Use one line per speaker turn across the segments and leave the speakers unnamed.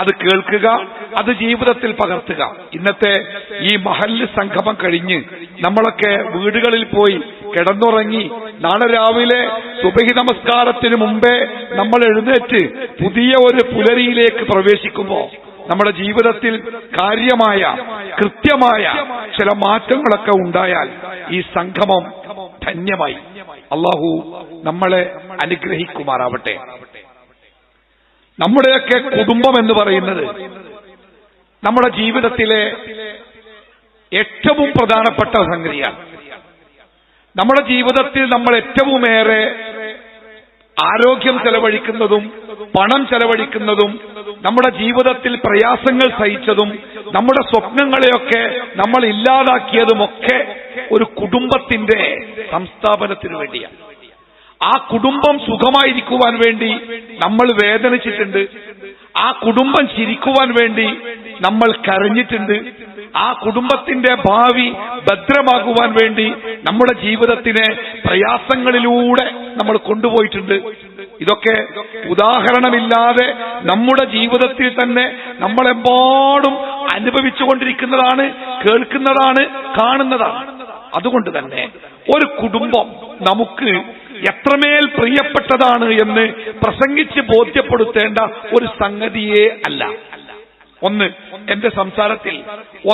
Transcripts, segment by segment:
അത് കേൾക്കുക അത് ജീവിതത്തിൽ പകർത്തുക. ഇന്നത്തെ ഈ മഹല്ല് സംഗമം കഴിഞ്ഞ് നമ്മളൊക്കെ വീടുകളിൽ പോയി കിടന്നുറങ്ങി നാളെ രാവിലെ സുബഹി നമസ്കാരത്തിന് മുമ്പേ നമ്മൾ എഴുന്നേറ്റ് പുതിയ ഒരു പുലരിയിലേക്ക് പ്രവേശിക്കുമ്പോൾ നമ്മുടെ ജീവിതത്തിൽ കാര്യമായ കൃത്യമായ ചില മാറ്റങ്ങളൊക്കെ ഉണ്ടായാൽ ഈ സംഗമം ധന്യമായി. അള്ളാഹു നമ്മളെ അനുഗ്രഹിക്കുമാറാവട്ടെ. നമ്മുടെയൊക്കെ കുടുംബം എന്ന് പറയുന്നത് നമ്മുടെ ജീവിതത്തിലെ ഏറ്റവും പ്രധാനപ്പെട്ട സംഗതിയാണ്. നമ്മുടെ ജീവിതത്തിൽ നമ്മൾ ഏറ്റവും ഏറെ ആരോഗ്യം ചെലവഴിക്കുന്നതും പണം ചെലവഴിക്കുന്നതും നമ്മുടെ ജീവിതത്തിൽ പ്രയാസങ്ങൾ സഹിച്ചതും നമ്മുടെ സ്വപ്നങ്ങളെയൊക്കെ നമ്മൾ ഇല്ലാതാക്കിയതുമൊക്കെ ഒരു കുടുംബത്തിന്റെ സംസ്ഥാപനത്തിനു വേണ്ടിയാണ്. ആ കുടുംബം സുഖമായിരിക്കുവാൻ വേണ്ടി നമ്മൾ വേദനിച്ചിട്ടുണ്ട്. ആ കുടുംബം ചിരിക്കുവാൻ വേണ്ടി നമ്മൾ കരഞ്ഞിട്ടുണ്ട്. ആ കുടുംബത്തിന്റെ ഭാവി ഭദ്രമാകുവാൻ വേണ്ടി നമ്മുടെ ജീവിതത്തിനെ പ്രയാസങ്ങളിലൂടെ നമ്മൾ കൊണ്ടുപോയിട്ടുണ്ട്. ഇതൊക്കെ ഉദാഹരണമില്ലാതെ നമ്മുടെ ജീവിതത്തിൽ തന്നെ നമ്മളെമ്പാടും അനുഭവിച്ചുകൊണ്ടിരിക്കുന്നതാണ് കേൾക്കുന്നതാണ് കാണുന്നതാണ്. അതുകൊണ്ട് തന്നെ ഒരു കുടുംബം നമുക്ക് എത്രമേൽ പ്രിയപ്പെട്ടതാണ് എന്ന് പ്രസംഗിച്ച് ബോധ്യപ്പെടുത്തേണ്ട ഒരു സംഗതിയേ അല്ല. ഒന്ന് എന്റെ സംസാരത്തിൽ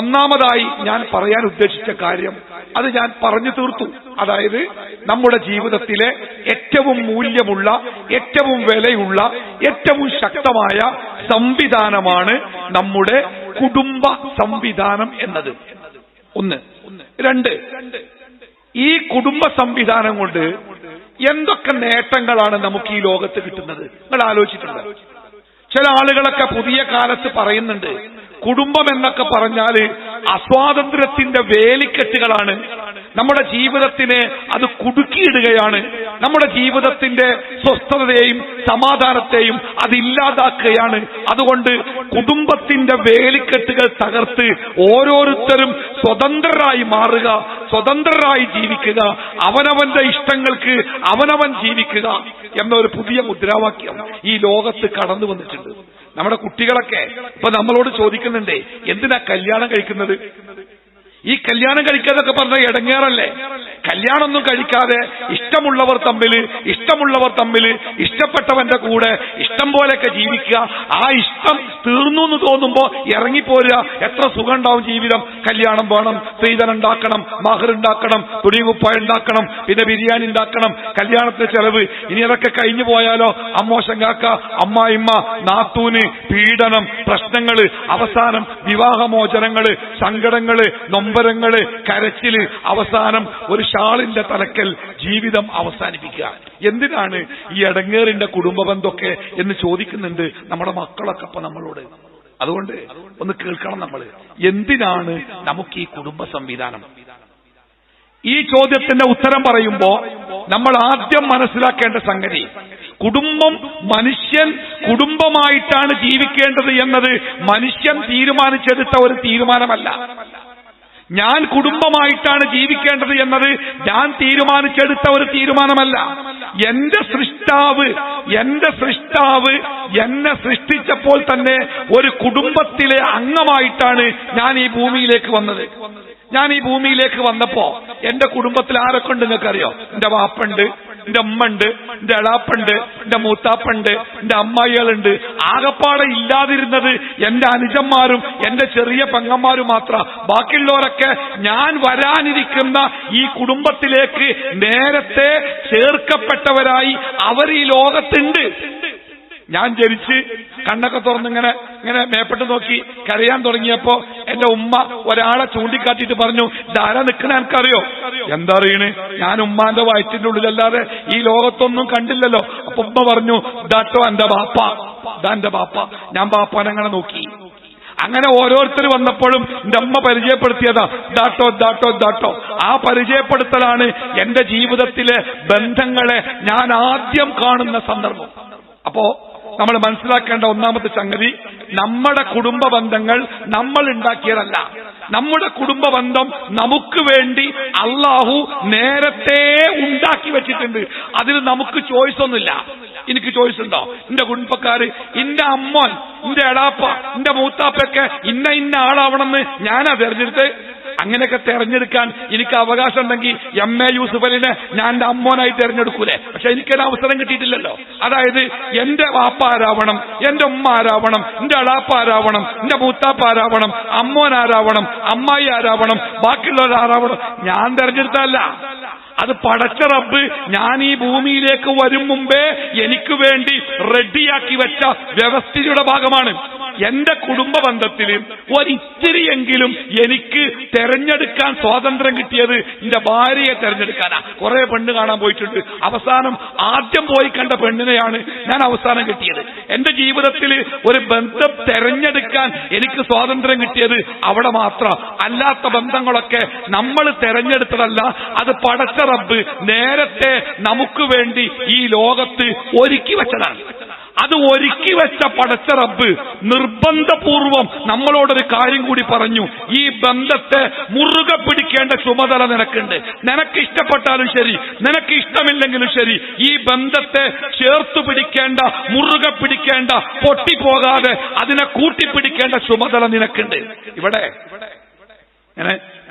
ഒന്നാമതായി ഞാൻ പറയാൻ ഉദ്ദേശിച്ച കാര്യം അത് ഞാൻ പറഞ്ഞു തീർത്തു. അതായത് നമ്മുടെ ജീവിതത്തിലെ ഏറ്റവും മൂല്യമുള്ള ഏറ്റവും വിലയുള്ള ഏറ്റവും ശക്തമായ സംവിധാനമാണ് നമ്മുടെ കുടുംബ സംവിധാനം എന്നത്. ഒന്ന്. രണ്ട്. ഈ കുടുംബ സംവിധാനം കൊണ്ട് എന്തൊക്കെ നേട്ടങ്ങളാണ് നമുക്ക് ഈ ലോകത്ത് കിട്ടുന്നത്? നിങ്ങൾ ആലോചിച്ചിട്ടുണ്ട്? ചില ആളുകളൊക്കെ പുതിയ കാലത്ത് പറയുന്നുണ്ട് കുടുംബം എന്നൊക്കെ പറഞ്ഞാൽ അസ്വാതന്ത്ര്യത്തിന്റെ വേലിക്കെട്ടുകളാണ് നമ്മുടെ ജീവിതത്തിനെ അത് കുടുക്കിയിടുകയാണ്. നമ്മുടെ ജീവിതത്തിന്റെ സ്വസ്ഥതയെയും സമാധാനത്തെയും അതില്ലാതാക്കുകയാണ് അതുകൊണ്ട് കുടുംബത്തിന്റെ വേലിക്കെട്ടുകൾ തകർത്ത് ഓരോരുത്തരും സ്വതന്ത്രരായി മാറുക സ്വതന്ത്രരായി ജീവിക്കുക അവനവന്റെ ഇഷ്ടങ്ങൾക്ക് അവനവൻ ജീവിക്കുക എന്നൊരു പുതിയ മുദ്രാവാക്യം ഈ ലോകത്ത് കടന്നു വന്നിട്ടുണ്ട്. നമ്മുടെ കുട്ടികളൊക്കെ ഇപ്പൊ നമ്മളോട് ചോദിക്കുന്നുണ്ടേ എന്തിനാ കല്യാണം കഴിക്കുന്നത്? ഈ കല്യാണം കഴിക്കാതൊക്കെ പറഞ്ഞ ഇടങ്ങേറല്ലേ കല്യാണമൊന്നും കഴിക്കാതെ ഇഷ്ടമുള്ളവർ തമ്മിൽ ഇഷ്ടമുള്ളവർ തമ്മിൽ ഇഷ്ടപ്പെട്ടവന്റെ കൂടെ ഇഷ്ടം പോലെയൊക്കെ ജീവിക്കുക. ആ ഇഷ്ടം തീർന്നു എന്ന് തോന്നുമ്പോ ഇറങ്ങിപ്പോരുക. എത്ര സുഖം ഉണ്ടാവും ജീവിതം. കല്യാണം വേണം സ്ത്രീധനം ഉണ്ടാക്കണം മഹർ ഉണ്ടാക്കണം തുണികുപ്പായ ഉണ്ടാക്കണം പിന്നെ ബിരിയാണി ഉണ്ടാക്കണം. കല്യാണത്തിന് ചെലവ്. ഇനി അതൊക്കെ കഴിഞ്ഞു പോയാലോ? അമ്മോശം കാക്ക അമ്മായിമ്മ നാത്തൂന് പീഡനം പ്രശ്നങ്ങൾ അവസാനം വിവാഹമോചനങ്ങൾ സങ്കടങ്ങൾ നൊമ്പരങ്ങൾ കരച്ചിൽ അവസാനം ഒരു ഷാളിന്റെ തലക്കൽ ജീവിതം അവസാനിപ്പിക്കുക. എന്തിനാണ് ഈ എടങ്ങേറിന്റെ കുടുംബ ബന്ധമൊക്കെ എന്ന് ചോദിക്കുന്നുണ്ട് നമ്മുടെ മക്കളൊക്കെ ഇപ്പൊ നമ്മളോട്? അതുകൊണ്ട് ഒന്ന് കേൾക്കണം നമ്മൾ എന്തിനാണ് നമുക്ക് ഈ കുടുംബ സംവിധാനം? ഈ ചോദ്യത്തിന്റെ ഉത്തരം പറയുമ്പോ നമ്മൾ ആദ്യം മനസ്സിലാക്കേണ്ട സംഗതി കുടുംബം മനുഷ്യൻ കുടുംബമായിട്ടാണ് ജീവിക്കേണ്ടത് എന്നത് മനുഷ്യൻ തീരുമാനിച്ചെടുത്ത ഒരു തീരുമാനമല്ല. ഞാൻ കുടുംബമായിട്ടാണ് ജീവിക്കേണ്ടത് എന്നത് ഞാൻ തീരുമാനിച്ചെടുത്ത ഒരു തീരുമാനമല്ല. എന്റെ സൃഷ്ടാവ് എന്റെ സൃഷ്ടാവ് എന്നെ സൃഷ്ടിച്ചപ്പോൾ തന്നെ ഒരു കുടുംബത്തിലെ അംഗമായിട്ടാണ് ഞാൻ ഈ ഭൂമിയിലേക്ക് വന്നത്. ഞാൻ ഈ ഭൂമിയിലേക്ക് വന്നപ്പോ എന്റെ കുടുംബത്തിൽ ആരൊക്കെ ഉണ്ട് നിങ്ങൾക്കറിയോ? എന്റെ വാപ്പുണ്ട് എന്റെ ഉമ്മണ്ട് എന്റെ എളാപ്പുണ്ട് എന്റെ മൂത്താപ്പുണ്ട് എന്റെ അമ്മായികളുണ്ട്. ആകപ്പാടെ ഇല്ലാതിരുന്നത് എന്റെ അനുജന്മാരും എന്റെ ചെറിയ പെങ്ങന്മാരും മാത്രം. ബാക്കിയുള്ളവരൊക്കെ ഞാൻ വരാനിരിക്കുന്ന ഈ കുടുംബത്തിലേക്ക് നേരത്തെ ചേർക്കപ്പെട്ടവരായി അവർ ഈ ലോകത്തുണ്ട്. ഞാൻ ജനിച്ച് കണ്ണൊക്കെ തുറന്നിങ്ങനെ ഇങ്ങനെ ഇങ്ങനെ മേപ്പെട്ട് നോക്കി കരയാൻ തുടങ്ങിയപ്പോ എന്റെ ഉമ്മ ഒരാളെ ചൂണ്ടിക്കാട്ടിയിട്ട് പറഞ്ഞു ധാര നിൽക്കണ എനിക്കറിയോ? എന്താ അറിയണ്? ഞാൻ ഉമ്മാന്റെ വയറ്റിന്റെ ഉള്ളിലല്ലാതെ ഈ ലോകത്തൊന്നും കണ്ടില്ലല്ലോ. അപ്പൊ ഉമ്മ പറഞ്ഞു ദാട്ടോ എന്റെ ബാപ്പ ദാ എന്റെ ബാപ്പ. ഞാൻ ബാപ്പാനങ്ങനെ നോക്കി. അങ്ങനെ ഓരോരുത്തർ വന്നപ്പോഴും എന്റെ അമ്മ പരിചയപ്പെടുത്തിയതാ ദാട്ടോ ദാട്ടോ ദാട്ടോ ആ പരിചയപ്പെടുത്തലാണ് എന്റെ ജീവിതത്തിലെ ബന്ധങ്ങളെ ഞാൻ ആദ്യം കാണുന്ന സന്ദർഭം. അപ്പോ നമ്മൾ മനസ്സിലാക്കേണ്ട ഒന്നാമത്തെ സംഗതി നമ്മുടെ കുടുംബ ബന്ധങ്ങൾ നമ്മൾ ഉണ്ടാക്കിയതല്ല. നമ്മുടെ കുടുംബ ബന്ധം നമുക്ക് വേണ്ടി അള്ളാഹു നേരത്തെ ഉണ്ടാക്കി വെച്ചിട്ടുണ്ട്. അതിന് നമുക്ക് ചോയ്സ് ഒന്നുമില്ല. എനിക്ക് ചോയ്സ് ഉണ്ടോ? എന്റെ കുടുംബക്കാര് എന്റെ അമ്മോൻ എന്റെ എടാപ്പ എന്റെ മൂത്താപ്പൊക്കെ ഇന്ന ഇന്ന ആളാവണമെന്ന് ഞാനാ തെരഞ്ഞെടുത്ത് അങ്ങനെയൊക്കെ തെരഞ്ഞെടുക്കാൻ എനിക്ക് അവകാശം ഉണ്ടെങ്കിൽ എം എ യൂസുഫലിനെ ഞാൻ എന്റെ അമ്മോനായി തെരഞ്ഞെടുക്കൂലേ? പക്ഷെ എനിക്കൊരു അവസരം കിട്ടിയിട്ടില്ലല്ലോ. അതായത് എന്റെ വാപ്പ ആരാവണം എന്റെ ഉമ്മ ആരാവണം എന്റെ അളാപ്പ ആരാവണം എന്റെ മൂത്താപ്പ ആരാവണം അമ്മോൻ ആരാവണം അമ്മായി ആരാവണം ബാക്കിയുള്ളവരാരാവണം ഞാൻ തെരഞ്ഞെടുത്തല്ല അത് പടച്ച റബ്ബ് ഞാൻ ഈ ഭൂമിയിലേക്ക് വരും മുമ്പേ എനിക്ക് വേണ്ടി റെഡിയാക്കി വെച്ച വ്യവസ്ഥയുടെ ഭാഗമാണ്. എന്റെ കുടുംബ ബന്ധത്തിൽ ഒരിത്തിരിയെങ്കിലും എനിക്ക് തെരഞ്ഞെടുക്കാൻ സ്വാതന്ത്ര്യം കിട്ടിയത് എന്റെ ഭാര്യയെ തെരഞ്ഞെടുക്കാനാ. കുറെ പെണ്ണ് കാണാൻ പോയിട്ടുണ്ട്. അവസാനം ആദ്യം പോയി കണ്ട പെണ്ണിനെയാണ് ഞാൻ അവസാനം കിട്ടിയത്. എന്റെ ജീവിതത്തിൽ ഒരു ബന്ധം തെരഞ്ഞെടുക്കാൻ എനിക്ക് സ്വാതന്ത്ര്യം കിട്ടിയത് അവിടെ മാത്രം. അല്ലാത്ത ബന്ധങ്ങളൊക്കെ നമ്മൾ തെരഞ്ഞെടുത്തതല്ല അത് പടച്ച റബ്ബ് നേരത്തെ നമുക്ക് വേണ്ടി ഈ ലോകത്ത് ഒരുക്കി വെച്ചതാണ്. അത് ഒരുക്കി വെച്ച പടച്ച റബ്ബ് നിർബന്ധപൂർവം നമ്മളോടൊരു കാര്യം കൂടി പറഞ്ഞു. ഈ ബന്ധത്തെ മുറുകെ പിടിക്കേണ്ട ചുമതല നിനക്കുണ്ട്. നിനക്ക് ഇഷ്ടപ്പെട്ടാലും ശരി നിനക്ക് ഇഷ്ടമില്ലെങ്കിലും ശരി ഈ ബന്ധത്തെ ചേർത്തു പിടിക്കേണ്ട മുറുകെ പിടിക്കേണ്ട പൊട്ടിപ്പോകാതെ അതിനെ കൂട്ടിപ്പിടിക്കേണ്ട ചുമതല നിനക്കുണ്ട്. ഇവിടെ.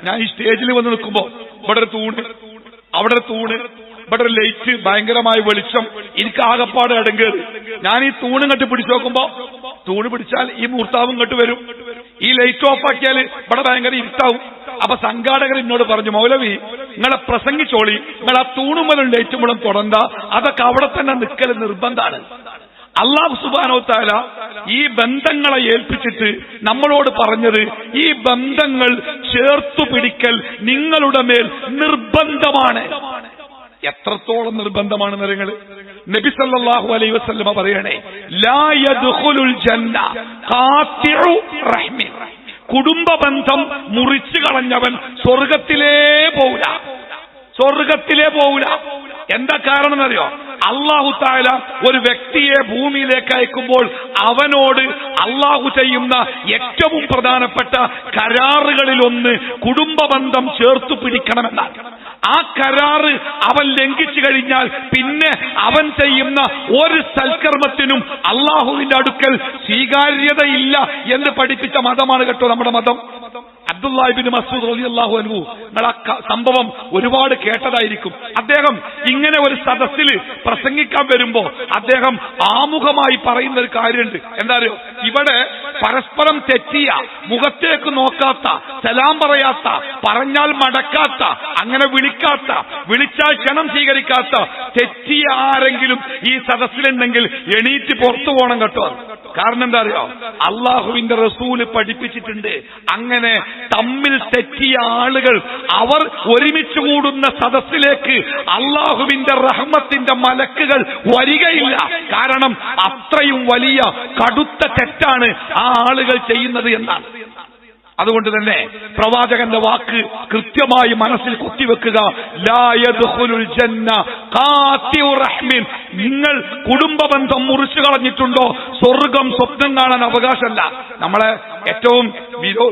ഞാൻ ഈ സ്റ്റേജിൽ വന്ന് നിൽക്കുമ്പോ ഇവിടെ ഒരു തൂണ്. അവിടെ തൂണ്. ഇവിടെ ലൈറ്റ് ഭയങ്കരമായ വെളിച്ചം. എനിക്ക് ആകപ്പാട് ഇടങ്കേറി ഞാൻ ഈ തൂണ് കട്ടി പിടിച്ചു നോക്കുമ്പോ തൂണ് പിടിച്ചാൽ ഈ മൂർത്താവും ഇങ്ങോട്ട് വരും. ഈ ലൈറ്റ് ഓഫ് ആക്കിയാൽ ഇവിടെ ഭയങ്കര ഇരുട്ടാവും. അപ്പൊ സംഘാടകർ എന്നോട് പറഞ്ഞു മൗലവി നിങ്ങളെ പ്രസംഗിച്ചോളി. നിങ്ങൾ ആ തൂണുമലും ലൈറ്റുമുളും തുടണ്ട. അതൊക്കെ അവിടെ തന്നെ നിൽക്കൽ നിർബന്ധമാണ് അള്ളാഹു സുബാനോ താല ഈ ബന്ധങ്ങളെ ഏൽപ്പിച്ചിട്ട് നമ്മളോട് പറഞ്ഞത് ഈ ബന്ധങ്ങൾ ചേർത്തു പിടിക്കൽ നിങ്ങളുടെ മേൽ നിർബന്ധമാണ്. എത്രത്തോളം നിർബന്ധമാണ് നിറങ്ങൾ? നബി സല്ലല്ലാഹു അലൈഹി വസല്ലമ പറയണേ ലാ യദ്ഖുലുൽ ജന്ന കുടുംബ ബന്ധം മുറിച്ചു കളഞ്ഞവൻ സ്വർഗത്തിലേ പോവില്ല. സ്വർഗത്തിലേ പോവില്ല എന്താ കാരണം എന്നറിയോ? അള്ളാഹു താല ഒരു വ്യക്തിയെ ഭൂമിയിലേക്ക് അയക്കുമ്പോൾ അവനോട് അള്ളാഹു ചെയ്യുന്ന ഏറ്റവും പ്രധാനപ്പെട്ട കരാറുകളിൽ ഒന്ന് കുടുംബ ബന്ധം ചേർത്തു പിടിക്കണമെന്നാണ്. ആ കരാറ് അവൻ ലംഘിച്ചു കഴിഞ്ഞാൽ പിന്നെ അവൻ ചെയ്യുന്ന ഒരു സൽക്കർമ്മത്തിനും അള്ളാഹുവിന്റെ അടുക്കൽ സ്വീകാര്യതയില്ല എന്ന് പഠിപ്പിച്ച മതമാണ് കേട്ടോ നമ്മുടെ മതം. അബ്ദുല്ലാഹിബിൻ മസൂദ് അലി അള്ളാഹു അനു നിങ്ങൾ ആ സംഭവം ഒരുപാട് കേട്ടതായിരിക്കും. അദ്ദേഹം ഇങ്ങനെ ഒരു സദസ്സിൽ പ്രസംഗിക്കാൻ വരുമ്പോ അദ്ദേഹം ആമുഖമായി പറയുന്ന ഒരു കാര്യമുണ്ട്. എന്താ അറിയോ? ഇവിടെ പരസ്പരം തെറ്റിയ മുഖത്തേക്ക് നോക്കാത്ത സലാം പറയാത്ത പറഞ്ഞാൽ മടക്കാത്ത അങ്ങനെ വിളിക്കാത്ത വിളിച്ചാൽ ക്ഷണം സ്വീകരിക്കാത്ത തെറ്റിയ ആരെങ്കിലും ഈ സദസ്സിലുണ്ടെങ്കിൽ എണീറ്റ് പുറത്തു പോകണം കേട്ടോ. കാരണം എന്താ അറിയോ? അള്ളാഹുവിന്റെ റസൂൽ പഠിപ്പിച്ചിട്ടുണ്ട്. അങ്ങനെ തമ്മിൽ തെറ്റിയ ആളുകൾ അവർ ഒരുമിച്ച് കൂടുന്ന സദസ്സിലേക്ക് അള്ളാഹുവിന്റെ റഹ്മത്തിന്റെ മലക്കുകൾ വരികയില്ല. കാരണം അത്രയും വലിയ കടുത്ത തെറ്റാണ് ആ ആളുകൾ ചെയ്യുന്നത് എന്നാണ്. അതുകൊണ്ട് തന്നെ പ്രവാചകന്റെ വാക്ക് കൃത്യമായി മനസ്സിൽ കുത്തിവെക്കുക. നിങ്ങൾ കുടുംബബന്ധം മുറിച്ചു കളഞ്ഞിട്ടുണ്ടോ? സ്വർഗം സ്വപ്നം കാണാൻ അവകാശമല്ല. നമ്മളെ ഏറ്റവും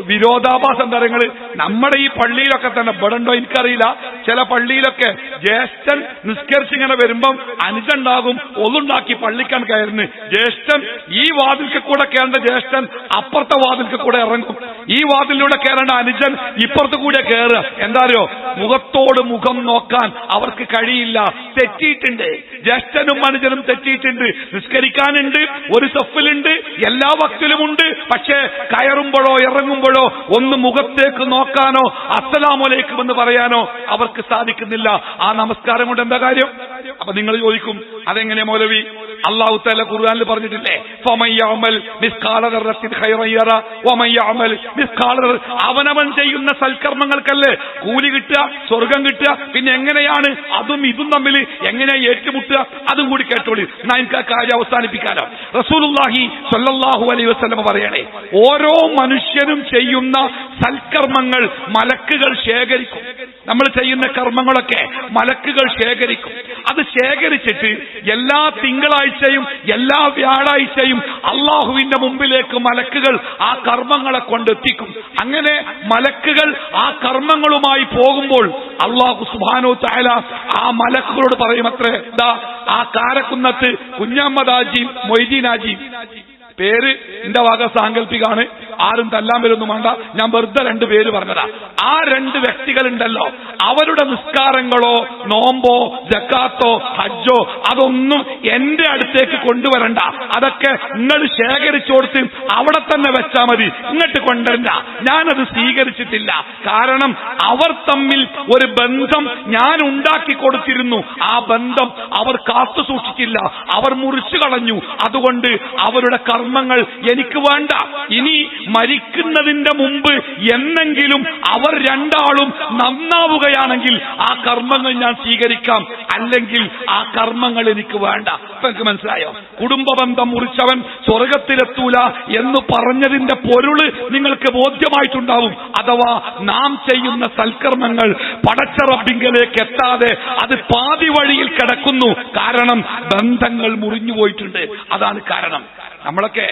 വിരോധാഭാസം തരങ്ങൾ നമ്മുടെ ഈ പള്ളിയിലൊക്കെ തന്നെ ബടണ്ടോ എനിക്കറിയില്ല. ചില പള്ളിയിലൊക്കെ ജ്യേഷ്ഠൻ നിസ്കരിച്ചിങ്ങനെ വരുമ്പം അനുജണ്ടാകും ഒന്നുണ്ടാക്കി പള്ളിക്കാൻ കയറുന്നു. ജ്യേഷ്ഠൻ ഈ വാതിൽക്ക് കൂടെ കയറേണ്ട ജ്യേഷ്ഠൻ അപ്പുറത്തെ വാതിൽക്ക് കൂടെ ഇറങ്ങും. ഈ വാതിലൂടെ കയറേണ്ട അനുജൻ ഇപ്പുറത്ത് കൂടെ കയറുക. എന്താ അറിയോ? മുഖത്തോട് മുഖം നോക്കാൻ അവർക്ക് കഴിയില്ല. തെറ്റിയിട്ടുണ്ട്. ജ്യേഷ്ഠനും അനുജനും തെറ്റിയിട്ടുണ്ട് നിസ്കരിക്കാനുണ്ട് ഒരു സഫിലുണ്ട് എല്ലാ വക്തിലുമുണ്ട്. പക്ഷേ കയറുമ്പോഴോ ഇറങ്ങുമ്പോഴോ ഒന്ന് മുഖത്തേക്ക് നോക്കാനോ അസ്സലാമലൈക്കും എന്ന് പറയാനോ അവർക്ക് സാധിക്കുന്നില്ല. ആ നമസ്കാരം കൊണ്ട് എന്താ കാര്യം? അപ്പൊ നിങ്ങൾ ചോദിക്കും അതെങ്ങനെ മൗലവി? അള്ളാഹു തല ഖുർആനിൽ പറഞ്ഞിട്ടില്ലേ? അവനവൻ ചെയ്യുന്ന സൽക്കർമ്മങ്ങൾക്കല്ലേ? കൂലി കിട്ടുക സ്വർഗം കിട്ടുക പിന്നെ എങ്ങനെയാണ്? അതും ഇതും തമ്മിൽ എങ്ങനെ ഏറ്റുമുട്ടുക? അതും കൂടി കേട്ടോളി. എന്നാ എനിക്ക് ആ കാര്യം അവസാനിപ്പിക്കാനോ റസൂലുള്ളാഹി സ്വല്ലല്ലാഹു അലൈ വസ്ലമ പറയണേ ഓരോ മനുഷ്യനും ചെയ്യുന്ന സൽക്കർമ്മങ്ങൾ മലക്കുകൾ ശേഖരിക്കും. നമ്മൾ ചെയ്യുന്ന കർമ്മങ്ങളൊക്കെ മലക്കുകൾ ശേഖരിക്കും. അത് ശേഖരിച്ചിട്ട് എല്ലാ തിങ്കളാഴ്ച ആഴ്ചയും എല്ലാ വ്യാഴാഴ്ചയും അള്ളാഹുവിന്റെ മുമ്പിലേക്ക് മലക്കുകൾ ആ കർമ്മങ്ങളെ കൊണ്ടെത്തിക്കും. അങ്ങനെ മലക്കുകൾ ആ കർമ്മങ്ങളുമായി പോകുമ്പോൾ അള്ളാഹു സുബാനോ തായാല ആ മലക്കുകളോട് പറയും അത്രേ ആ കാരക്കുന്നത്ത് കുഞ്ഞമ്മദാജിയും മൊയ്തീനാജിയും പേര് എന്റെ വക സാങ്കല്പികാണ് ആരും തല്ലാൻ വരുന്നു വേണ്ട. ഞാൻ വെറുതെ രണ്ട് പേര് പറഞ്ഞതാ. ആ രണ്ട് വ്യക്തികളുണ്ടല്ലോ. അവരുടെ നിസ്കാരങ്ങളോ നോമ്പോ ജക്കാത്തോ ഹജ്ജോ അതൊന്നും എന്റെ അടുത്തേക്ക് കൊണ്ടുവരണ്ട. അതൊക്കെ നിങ്ങൾ ശേഖരിച്ചു അവിടെ തന്നെ വെച്ചാ മതി. ഇങ്ങോട്ട് കൊണ്ടുവരണ്ട. ഞാനത് സ്വീകരിച്ചിട്ടില്ല. കാരണം അവർ തമ്മിൽ ഒരു ബന്ധം ഞാൻ ഉണ്ടാക്കി കൊടുത്തിരുന്നു. ആ ബന്ധം അവർ കാത്തു സൂക്ഷിച്ചില്ല. അവർ മുറിച്ചു കളഞ്ഞു. അതുകൊണ്ട് അവരുടെ കർമ്മങ്ങൾ എനിക്ക് വേണ്ട. ഇനി മരിക്കുന്നതിന്റെ മുമ്പ് എന്നെങ്കിലും അവർ രണ്ടാളും നന്നാവുകയാണെങ്കിൽ ആ കർമ്മങ്ങൾ ഞാൻ സ്വീകരിക്കാം. അല്ലെങ്കിൽ ആ കർമ്മങ്ങൾ എനിക്ക് വേണ്ട. നിങ്ങൾക്ക് മനസ്സിലായോ? കുടുംബബന്ധം മുറിച്ചവൻ സ്വർഗത്തിലെത്തൂല എന്ന് പറഞ്ഞതിന്റെ പൊരുൾ നിങ്ങൾക്ക് ബോധ്യമായിട്ടുണ്ടാവും. അഥവാ നാം ചെയ്യുന്ന സൽക്കർമ്മങ്ങൾ പടച്ചറബിങ്കലേക്ക് എത്താതെ അത് പാതി വഴിയിൽ കിടക്കുന്നു. കാരണം ബന്ധങ്ങൾ മുറിഞ്ഞു പോയിട്ടുണ്ട്. അതാണ് കാരണം. നമ്മളൊക്കെ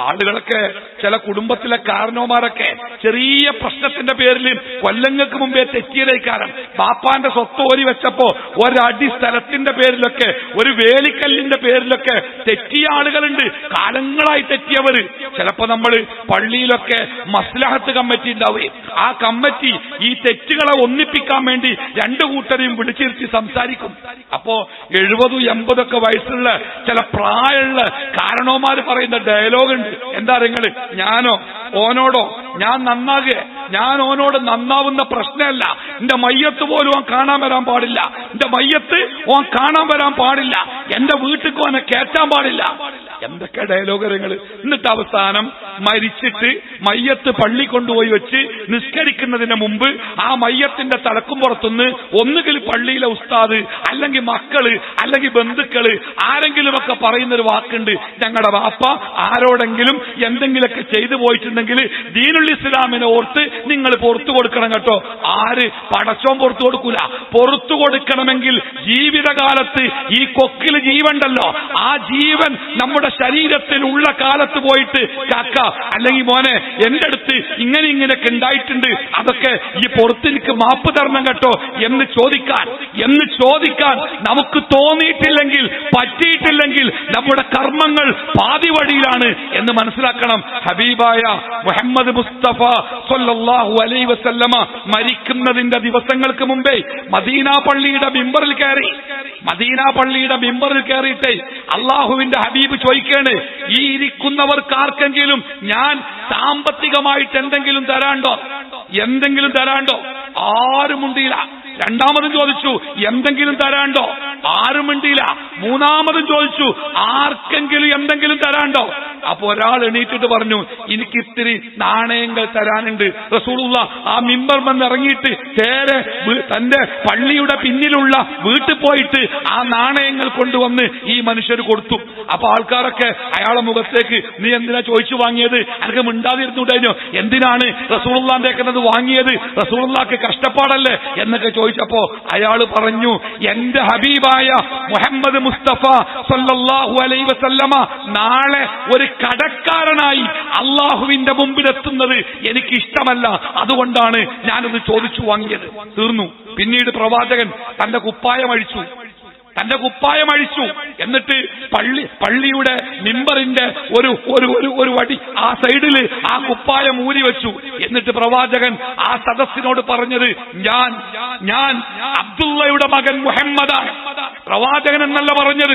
ആളുകളൊക്കെ ചില കുടുംബത്തിലെ കാരണവന്മാരൊക്കെ ചെറിയ പ്രശ്നത്തിന്റെ പേരിൽ കൊല്ലങ്ങൾക്ക് മുമ്പേ തെറ്റിയതേക്കാരം ബാപ്പാന്റെ സ്വത്ത് ഓരി വെച്ചപ്പോ ഒരടി സ്ഥലത്തിന്റെ പേരിലൊക്കെ ഒരു വേലിക്കല്ലിന്റെ പേരിലൊക്കെ തെറ്റിയ ആളുകളുണ്ട്. കാലങ്ങളായി തെറ്റിയവര്. ചിലപ്പോ നമ്മൾ പള്ളിയിലൊക്കെ മസ്ലഹത്ത് കമ്മിറ്റി ഉണ്ടാവുകയും ആ കമ്മിറ്റി ഈ തെറ്റുകളെ ഒന്നിപ്പിക്കാൻ വേണ്ടി രണ്ടു കൂട്ടരെയും വിളിച്ചിരുത്തി സംസാരിക്കും. അപ്പോ എഴുപതും എൺപതൊക്കെ വയസ്സുള്ള ചില പ്രായമുള്ള കാരണവന്മാര് പറയുന്ന ഡയലോഗ് എന്താ നിങ്ങൾ ഞാനോ? ഓനോടോ ഞാൻ നന്നാകെ ഞാൻ ഓനോട് നന്നാവുന്ന പ്രശ്നമല്ല. എന്റെ മയ്യത്ത് പോലും ഓൻ കാണാൻ വരാൻ പാടില്ല. എന്റെ മയ്യത്ത് ഓൻ കാണാൻ വരാൻ പാടില്ല. എന്റെ വീട്ടിൽ ഓനെ കയറ്റാൻ പാടില്ല. എന്തൊക്കെ ഡയലോഗരങ്ങൾ എന്നിട്ട് അവസാനം മരിച്ചിട്ട് മയ്യത്ത് പള്ളി കൊണ്ടുപോയി വെച്ച് നിസ്കരിക്കുന്നതിന് മുമ്പ് ആ മയ്യത്തിന്റെ തലക്കും പുറത്തുനിന്ന് ഒന്നുകിൽ പള്ളിയിലെ ഉസ്താദ് അല്ലെങ്കിൽ മക്കൾ അല്ലെങ്കിൽ ബന്ധുക്കൾ ആരെങ്കിലുമൊക്കെ പറയുന്ന ഒരു വാക്കുണ്ട്. ഞങ്ങളുടെ വാപ്പ ആരോടെങ്കിലും എന്തെങ്കിലുമൊക്കെ ചെയ്തു പോയിട്ടുണ്ടെങ്കിൽ ദീനുൽ ഇസ്ലാമിനെ ഓർത്ത് നിങ്ങൾ പുറത്തു കൊടുക്കണം കേട്ടോ. ആര് പടച്ചോൻ പുറത്തു കൊടുക്കൂല. പുറത്തു കൊടുക്കണമെങ്കിൽ ജീവിതകാലത്ത് ഈ കൊക്കിൽ ജീവണ്ടല്ലോ ആ ജീവൻ നമ്മുടെ ശരീരത്തിൽ ഉള്ള കാലത്ത് പോയിട്ട് കാക്ക അല്ലെങ്കിൽ മോനെ എന്റെ അടുത്ത് ഇങ്ങനെ ഇങ്ങനെയൊക്കെ ഉണ്ടായിട്ടുണ്ട് അതൊക്കെ ഈ പുറത്തെനിക്ക് മാപ്പ് തരണം കേട്ടോ. എന്ന് ചോദിക്കാൻ എന്ന് ചോദിക്കാൻ നമുക്ക് തോന്നിയിട്ടില്ലെങ്കിൽ പറ്റിയിട്ടില്ലെങ്കിൽ നമ്മുടെ കർമ്മങ്ങൾ പാതി വഴിയിലാണ് എന്ന് മനസ്സിലാക്കണം. ഹബീബായ മുഹമ്മദ് മുസ്തഫ സൊല്ലാഹു അലൈ വസല്ലമ മരിക്കുന്നതിന്റെ ദിവസങ്ങൾക്ക് മുമ്പേ മദീന പള്ളിയുടെ മിമ്പറിൽ കയറി. മദീന പള്ളിയുടെ മിമ്പറിൽ കയറിയിട്ട് അള്ളാഹുവിന്റെ ഹബീബ് ചോദിക്കാണ് ഈ ഇരിക്കുന്നവർക്ക് ആർക്കെങ്കിലും ഞാൻ സാമ്പത്തികമായിട്ട് എന്തെങ്കിലും തരാണ്ടോ? എന്തെങ്കിലും തരാണ്ടോ? ആരും മുണ്ടിയില്ല. രണ്ടാമതും ചോദിച്ചു എന്തെങ്കിലും തരാണ്ടോ? ആരും മിണ്ടിയില്ല. മൂന്നാമതും ചോദിച്ചു ആർക്കെങ്കിലും എന്തെങ്കിലും തരാണ്ടോ അപ്പൊ ഒരാൾ എണീറ്റിട്ട് പറഞ്ഞു എനിക്ക് ഇത്തിരി നാണയങ്ങൾ തരാനുണ്ട്. റസൂലുള്ള ആ മിമ്പർ വന്ന് ഇറങ്ങിയിട്ട് നേരെ തന്റെ പള്ളിയുടെ പിന്നിലുള്ള വീട്ടിൽ പോയിട്ട് ആ നാണയങ്ങൾ കൊണ്ടുവന്ന് ഈ മനുഷ്യർ കൊടുത്തു. അപ്പൊ ആൾക്കാരൊക്കെ അയാളെ മുഖത്തേക്ക് നീ എന്തിനാ ചോദിച്ചു വാങ്ങിയത്? അനക്ക് മിണ്ടാതിരുന്നുണ്ടായിരുന്നു എന്തിനാണ് റസൂള്ളാന്റേക്കുന്നത് വാങ്ങിയത്? റസൂള്ളാക്ക് കഷ്ടപ്പാടല്ലേ? എന്നൊക്കെ ചോദിച്ചപ്പോ അയാൾ പറഞ്ഞു എന്റെ ഹബീബായ മുഹമ്മദ് മുസ്തഫ സല്ലല്ലാഹു അലൈ വസല്ലമ നാളെ ഒരു കടക്കാരനായി അള്ളാഹുവിന്റെ മുമ്പിലെത്തുന്നത് എനിക്ക് ഇഷ്ടമല്ല അതുകൊണ്ടാണ് ഞാനത് ചോദിച്ചു വാങ്ങിയത്. തീർന്നു. പിന്നീട് പ്രവാചകൻ തന്റെ കുപ്പായം അഴിച്ചു. തന്റെ കുപ്പായം അഴിച്ചു. എന്നിട്ട് പള്ളി പള്ളിയുടെ മിമ്പറിന്റെ ഒരു ഒരു ഒരു ഒരു വടി ആ സൈഡിൽ ആ കുപ്പായം ഊരി വെച്ചു. എന്നിട്ട് പ്രവാചകൻ ആ സദസ്സിനോട് പറഞ്ഞത് ഞാൻ ഞാൻ അബ്ദുള്ളയുടെ മകൻ മുഹമ്മദാണ്. പ്രവാചകൻ എന്നല്ല പറഞ്ഞത്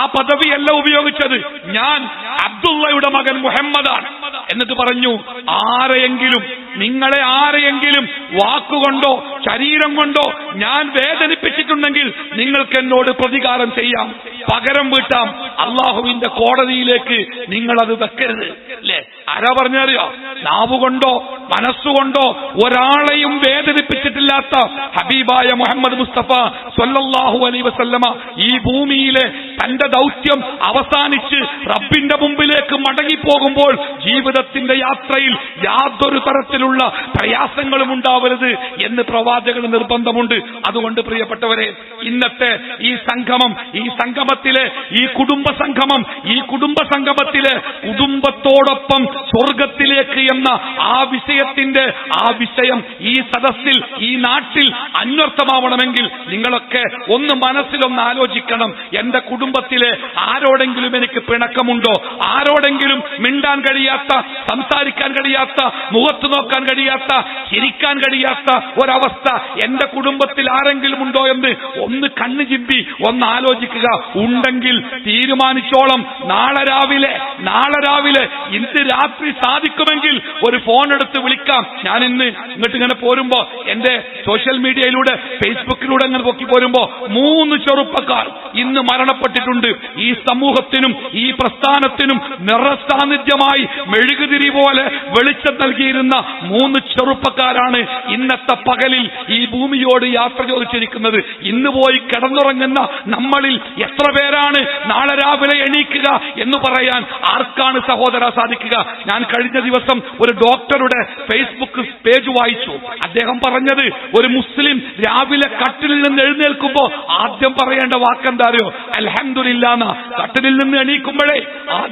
ആ പദവിയല്ല ഉപയോഗിച്ചത്. ഞാൻ അബ്ദുള്ളയുടെ മകൻ മുഹമ്മദാണ്. എന്നിട്ട് പറഞ്ഞു ആരെയെങ്കിലും നിങ്ങളെ ആരെയെങ്കിലും വാക്കുകൊണ്ടോ ശരീരം കൊണ്ടോ ഞാൻ വേദനിപ്പിച്ചിട്ടുണ്ടെങ്കിൽ നിങ്ങൾക്ക് എന്നോട് പ്രതികാരം ചെയ്യാം. പകരം വീട്ടാം. അള്ളാഹുവിന്റെ കോടതിയിലേക്ക് നിങ്ങൾ അത് വെക്കരുത്. അല്ലേ? ആരാ പറഞ്ഞറിയോ നാവുകൊണ്ടോ മനസ്സുകൊണ്ടോ ഒരാളെയും വേദനിപ്പിച്ചിട്ടില്ലാത്ത ഹബീബായ മുഹമ്മദ് മുസ്തഫ സൊല്ലാഹു അലൈ വസല്ലമ ഈ ഭൂമിയിലെ തന്റെ ദൗത്യം അവസാനിച്ച് റബ്ബിന്റെ മുമ്പിലേക്ക് മടങ്ങിപ്പോകുമ്പോൾ ജീവിതത്തിന്റെ യാത്രയിൽ യാതൊരു തരത്തിലുള്ള പ്രയാസങ്ങളും ഉണ്ടാവരുത് എന്ന് പ്രവാചകൻ നിർബന്ധമുണ്ട്. അതുകൊണ്ട് പ്രിയപ്പെട്ടവരെ ഇന്നത്തെ ഈ സംഗമം ഈ സംഗമത്തിലെ ഈ കുടുംബ സംഗമം ഈ കുടുംബ സംഗമത്തിലെ കുടുംബത്തോടൊപ്പം സ്വർഗത്തിലേക്ക് എന്ന ആ വിഷയത്തിന്റെ ആ വിഷയം ഈ സദസ്സിൽ ഈ നാട്ടിൽ അന്വർത്ഥമാവണമെങ്കിൽ നിങ്ങളൊക്കെ ഒന്ന് മനസ്സിലൊന്ന് ആലോചിക്കണം. എന്റെ കുടുംബത്തിലെ ആരോടെങ്കിലും എനിക്ക് പിണക്കമുണ്ടോ? ആരോടെങ്കിലും മിണ്ടാൻ കഴിയാത്ത സംസാരിക്കാൻ കഴിയാത്ത മുഖത്ത് നോക്കാൻ കഴിയാത്ത ചിരിക്കാൻ കഴിയാത്ത ഒരവസ്ഥ എന്റെ കുടുംബത്തിൽ ആരെങ്കിലും ഉണ്ടോ എന്ന് ഒന്ന് കണ്ണു ചിമ്പി ഒന്ന് ആലോചിക്കുക. ഉണ്ടെങ്കിൽ തീരുമാനിച്ചോളം. നാളെ രാവിലെ നാളെ രാവിലെ ഇന്ന് രാത്രി സാധിക്കുമെങ്കിൽ ഒരു ഫോൺ എടുത്ത് വിളിക്കാം. ഞാൻ ഇന്ന് ഇങ്ങോട്ട് ഇങ്ങനെ പോരുമ്പോ എന്റെ സോഷ്യൽ മീഡിയയിലൂടെ ഫേസ്ബുക്കിലൂടെ ഇങ്ങനെ പൊക്കി പോരുമ്പോ മൂന്ന് ചെറുപ്പക്കാർ ഇന്ന് മരണപ്പെട്ടിട്ടുണ്ട്. ഈ സമൂഹത്തിനും ഈ പ്രസ്ഥാനത്തിനും നിറസാന്നിധ്യമായി മെഴുകുതിരി പോലെ വെളിച്ചം നൽകിയിരുന്ന മൂന്ന് ചെറുപ്പക്കാരാണ് ഇന്നത്തെ പകലിൽ ഈ ഭൂമിയോട് യാത്ര ചോദിച്ചിരിക്കുന്നത്. ഇന്ന് പോയി കിടന്നുറങ്ങുന്ന നമ്മളിൽ എത്ര പേരാണ് നാളെ രാവിലെ എണീക്കുക എന്ന് പറയാൻ ആർക്കാണ് സഹോദര സാധിക്കുക? ഞാൻ കഴിഞ്ഞ ദിവസം ഒരു ഡോക്ടറുടെ ഫേസ്ബുക്ക് പേജ് വായിച്ചു. അദ്ദേഹം പറഞ്ഞത് ഒരു മുസ്ലിം രാവിലെ കട്ടിലിൽ നിന്ന് എഴുന്നേൽക്കുമ്പോ ആദ്യം പറയേണ്ട വാക്കെന്താ അറിയോ? അൽഹന്ദില്ലാന്ന കട്ടിലിൽ നിന്ന് എണീക്കുമ്പോഴേ